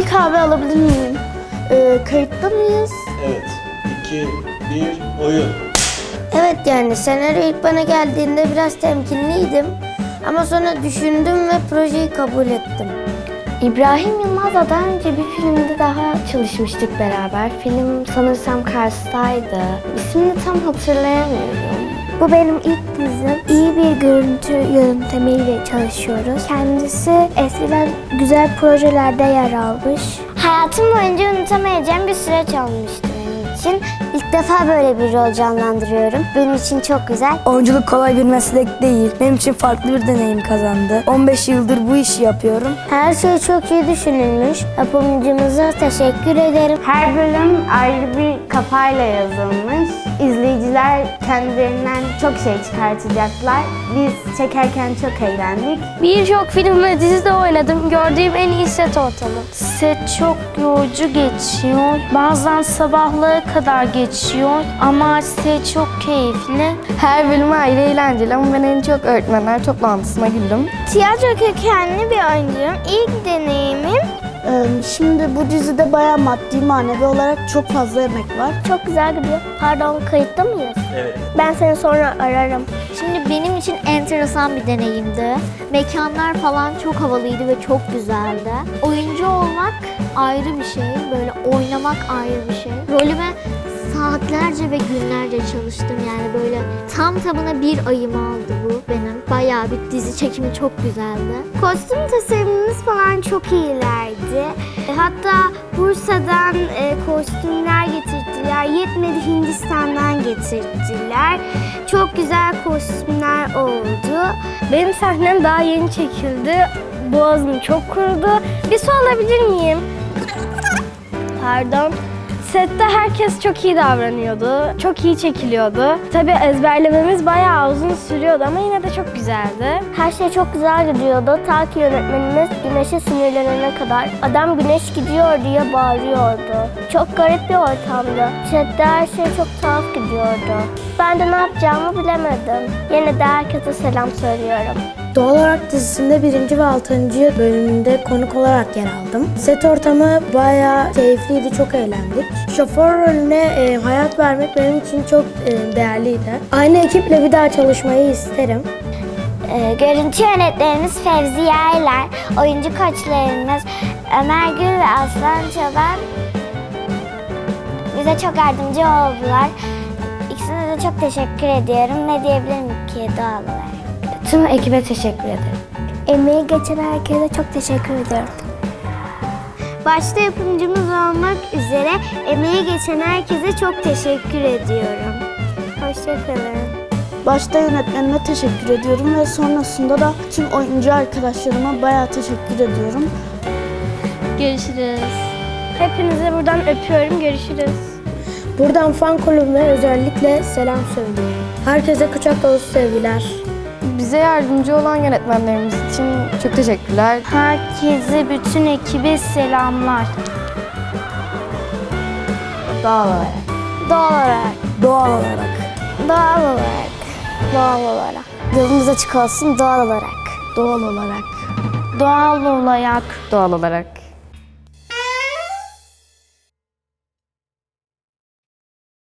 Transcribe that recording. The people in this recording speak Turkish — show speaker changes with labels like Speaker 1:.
Speaker 1: bir kahve alabilir miyim? Ee, kayıtta mıyız?
Speaker 2: Evet. 2, 1, oyun.
Speaker 3: Evet yani senaryo ilk bana geldiğinde biraz temkinliydim. Ama sonra düşündüm ve projeyi kabul ettim. İbrahim Yılmaz'la daha önce bir filmde daha çalışmıştık beraber. Film sanırsam Kars'taydı. İsmini tam hatırlayamıyorum.
Speaker 4: Bu benim ilk dizim. İyi bir görüntü yöntemiyle çalışıyoruz. Kendisi eskiden güzel projelerde yer almış.
Speaker 3: Hayatım boyunca unutamayacağım bir süreç olmuştu benim için. İlk defa böyle bir rol canlandırıyorum. Benim için çok güzel.
Speaker 5: Oyunculuk kolay bir meslek değil. Benim için farklı bir deneyim kazandı. 15 yıldır bu işi yapıyorum.
Speaker 3: Her şey çok iyi düşünülmüş. Yapımcımıza teşekkür ederim.
Speaker 1: Her bölüm ayrı bir kafayla yazılmış. İzleyiciler kendilerinden çok şey çıkartacaklar. Biz çekerken çok eğlendik.
Speaker 4: Birçok film ve dizide oynadım. Gördüğüm en iyi set ortamı. Set çok yorucu geçiyor. Bazen sabahlara kadar geçiyor. Ama set çok keyifli.
Speaker 5: Her bölüm ayrı eğlenceli ama ben en çok öğretmenler toplantısına güldüm.
Speaker 4: Tiyatro kökenli bir oyuncuyum. İlk deneyimim
Speaker 1: Ee, şimdi bu dizide bayağı maddi manevi olarak çok fazla emek var.
Speaker 4: çok güzel gidiyor. Pardon kayıtta mıyız?
Speaker 2: Evet.
Speaker 4: Ben seni sonra ararım.
Speaker 6: Şimdi benim için enteresan bir deneyimdi. Mekanlar falan çok havalıydı ve çok güzeldi. Oyuncu olmak ayrı bir şey, böyle oynamak ayrı bir şey. Rolüme saatlerce ve günlerce çalıştım yani böyle tam tamına bir ayımı aldı bu benim. Bayağı bir dizi çekimi çok güzeldi.
Speaker 4: Kostüm tasarımımız falan çok iyilerdi. E, Hatta Bursa'dan e, kostümler getirdiler. Yetmedi Hindistan'dan getirdiler. Çok güzel kostümler oldu. Benim sahnem daha yeni çekildi. Boğazım çok kurudu. Bir su alabilir miyim? Pardon. Sette herkes çok iyi davranıyordu. Çok iyi çekiliyordu. Tabii ezberlememiz bayağı uzun sürüyordu ama yine de çok güzeldi. Her şey çok güzel gidiyordu. Ta ki yönetmenimiz güneşe sinirlenene kadar. Adam güneş gidiyor diye bağırıyordu. Çok garip bir ortamdı. Sette her şey çok tuhaf gidiyordu. Ben de ne yapacağımı bilemedim. Yine de herkese selam söylüyorum.
Speaker 5: Doğal olarak dizisinde birinci ve altıncı bölümünde konuk olarak yer aldım. Set ortamı bayağı keyifliydi, çok eğlendik. Şoför rolüne e, hayat vermek benim için çok e, değerliydi. Aynı ekiple bir daha çalışmayı isterim.
Speaker 3: Ee, görüntü yönetmenimiz Fevzi Yaylar, oyuncu koçlarımız Ömer Gül ve Aslan Çoban bize çok yardımcı oldular. İkisine de çok teşekkür ediyorum. Ne diyebilirim ki doğal olarak. Tüm ekibe teşekkür ederim.
Speaker 4: Emeği geçen herkese çok teşekkür ediyorum. Başta yapımcımız olmak üzere emeği geçen herkese çok teşekkür ediyorum. Hoşçakalın.
Speaker 1: Başta yönetmenime teşekkür ediyorum ve sonrasında da tüm oyuncu arkadaşlarıma bayağı teşekkür ediyorum.
Speaker 6: Görüşürüz.
Speaker 4: Hepinize buradan öpüyorum. Görüşürüz.
Speaker 5: Buradan fan kulübüme özellikle selam söylüyorum. Herkese kucak dolusu sevgiler. Bize yardımcı olan yönetmenlerimiz için çok teşekkürler.
Speaker 4: Herkese, bütün ekibe selamlar.
Speaker 5: Doğal olarak.
Speaker 4: Doğal olarak.
Speaker 5: Doğal olarak.
Speaker 4: Doğal olarak. Doğal olarak.
Speaker 3: Yolunuz açık olsun doğal olarak.
Speaker 5: Doğal olarak.
Speaker 4: Doğal olarak.
Speaker 5: Doğal olarak.